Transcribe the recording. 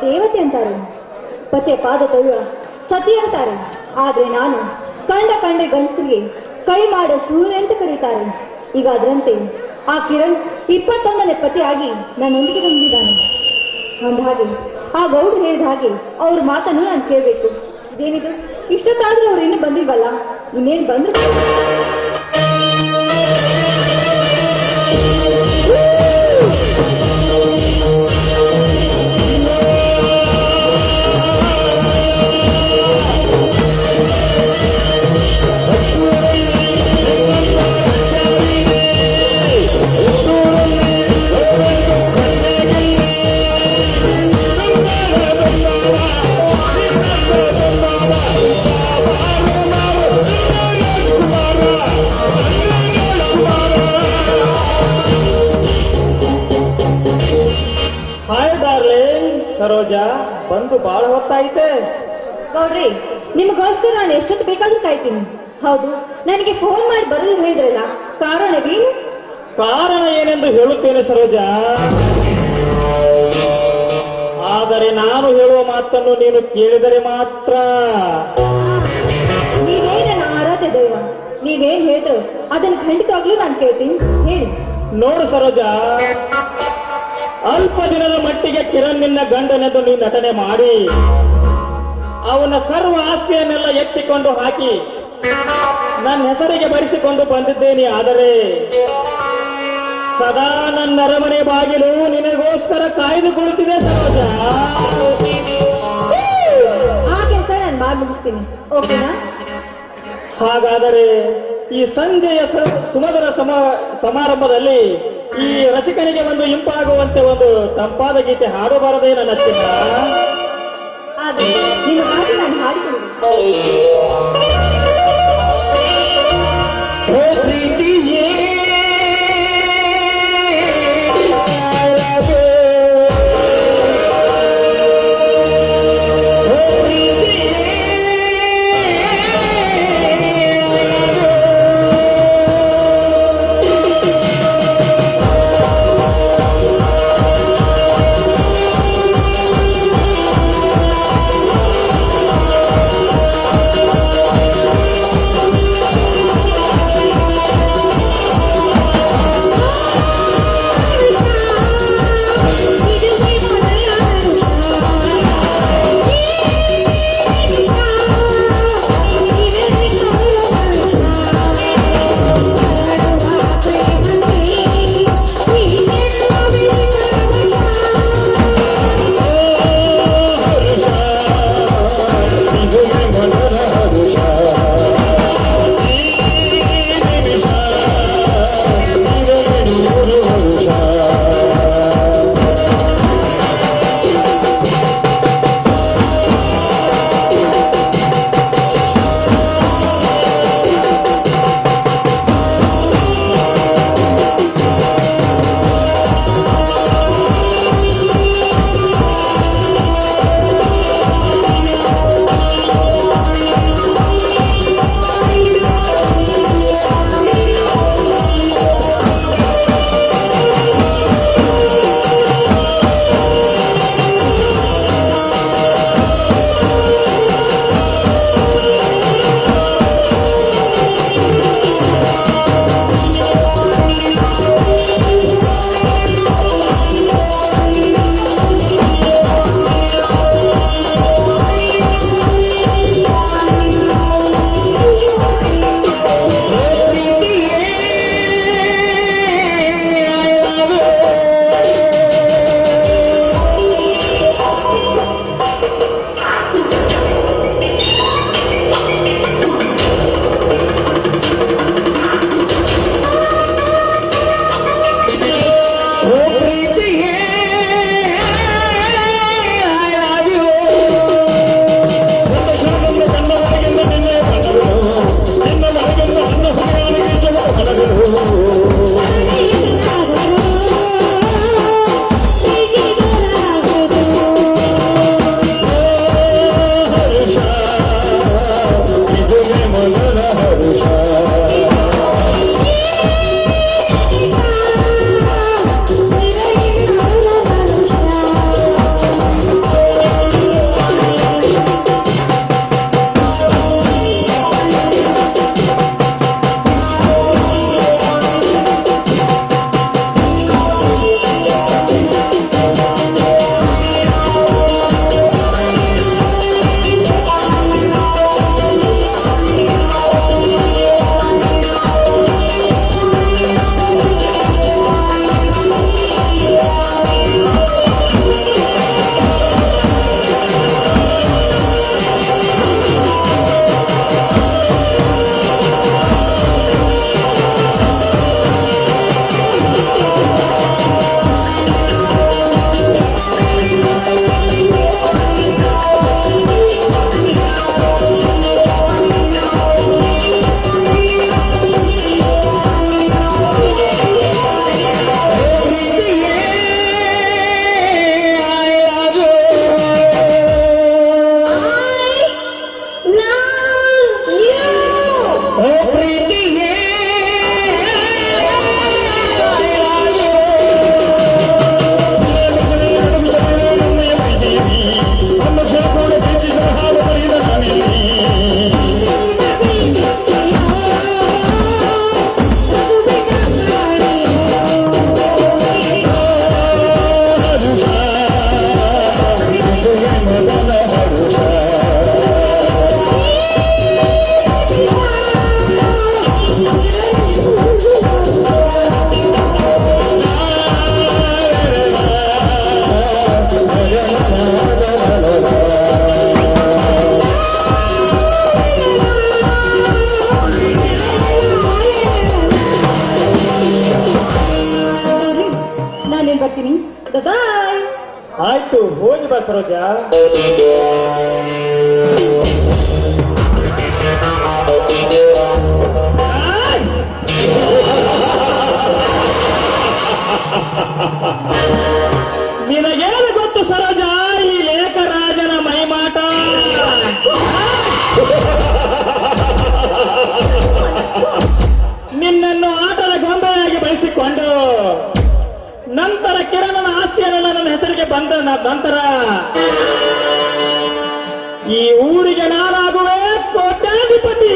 ದೇವತೆ ಅಂತಾರೆ. ಪತೆ ಪಾದ ತೊಳುವ ಸತಿ ಅಂತಾರೆ. ಆದ್ರೆ ನಾನು ಕಂಡ ಕಂಡ ಗಂಡಸರಿಗೆ ಕೈ ಮಾಡೋ ಸೂರ್ಯ ಅಂತ ಕರೀತಾರೆ. ಈಗ ಅದರಂತೆ ಆ ಕಿರಣ್ ಇಪ್ಪತ್ತೊಂದನೇ ಪತಿಯಾಗಿ ನನ್ನೊಂದಿಗೆ ಬಂದಿದ್ದಾನೆ. ಅಂದ ಹಾಗೆ ಆ ಗೌಡ್ರು ಹೇಳಿದ ಹಾಗೆ ಅವ್ರ ಮಾತನ್ನು ನಾನು ಕೇಳಬೇಕು. ಇದೇನಿದು ಇಷ್ಟೊತ್ತಾದ್ರೂ ಅವ್ರು ಇನ್ನೂ ಬಂದಿಲ್ವಲ್ಲ? ಇನ್ನೇನು ಬಂದ್ರು? ಸರೋಜಾ ಬಂದು ಬಹಳ ಹೊತ್ತಾಯ್ತೆ. ಗೌಡ್ರಿ ನಿಮಗೋಸ್ಕರ ನಾನು ಎಷ್ಟೊತ್ತು ಬೇಕಾದ್ರೂ ಕಾಯ್ತೀನಿ ಹೌದು ನನಗೆ ಫೋನ್ ಮಾಡಿ ಬರಲು ಹೇಳಿದ್ರಲ್ಲ ಕಾರಣವೇನು ಕಾರಣ ಏನೆಂದು ಹೇಳುತ್ತೇನೆ ಸರೋಜ. ಆದರೆ ನಾನು ಹೇಳುವ ಮಾತನ್ನು ನೀನು ಕೇಳಿದರೆ ಮಾತ್ರ. ನೀವೇ ನನ್ನ ಆರಾಧ್ಯ ದೈವ? ನೀವೇನ್ ಹೇಳಿದ್ರು ಅದನ್ನು ಖಂಡಿತವಾಗ್ಲೂ ನಾನು ಕೇಳ್ತೀನಿ ಹೇಳಿ. ನೋಡು ಸರೋಜಾ ಅಲ್ಪ ದಿನದ ಮಟ್ಟಿಗೆ ಕಿರಣ್ ನಿನ್ನ ಗಂಡನೆಂದು ನೀ ನಟನೆ ಮಾಡಿ ಅವನ ಸರ್ವ ಆಸ್ತಿಯನ್ನೆಲ್ಲ ಎತ್ತಿಕೊಂಡು ಹಾಕಿ ನನ್ನ ಹೆಸರಿಗೆ ಬರೆಸಿಕೊಂಡು ಬಂದಿದ್ದೇನೆ. ಆದರೆ ಸದಾ ನನ್ನ ಅರಮನೆ ಬಾಗಿಲು ನಿನಗೋಸ್ಕರ ಕಾಯ್ದುಕೊಳ್ಳುತ್ತಿದೆ ಕುಳಿತಿದೆ ಸರೋಜ. ನಾನು ಮಾಡಿ ಮುಗಿಸ್ತೀನಿ. ಓಕೆನಾ ಹಾಗಾದರೆ ಈ ಸಂಜೆಯ ಸ- ಸುಮಧುರ ಸಮ ಸಮಾರಂಭದಲ್ಲಿ ಈ ರಸಿಕನಿಗೆ ಒಂದು ಇಂಪಾಗುವಂತೆ ಒಂದು ತಂಪಾದ ಗೀತೆ ಹಾಡಬಾರದೇ ನನ್ನ ಚಿನ್ನ. ಆದ್ರೆ ನಿಮಗಾಗಿ ಮನೆಗೆ ಬರ್ತೀನಿ? ಬಾಯ್ ಆಯ್ತು ಹೋಗಿ ಬಸ್ ರೋಜಾ ನಂತರ ಕಿರಣನ ಆಸ್ತಿಯನ್ನೆಲ್ಲ ನನ್ನ ಹೆಸರಿಗೆ ಬಂದ ನಂತರ ಈ ಊರಿಗೆ ನಾನಾಗುವೆ ಕೋಟ್ಯಾಧಿಪತಿ?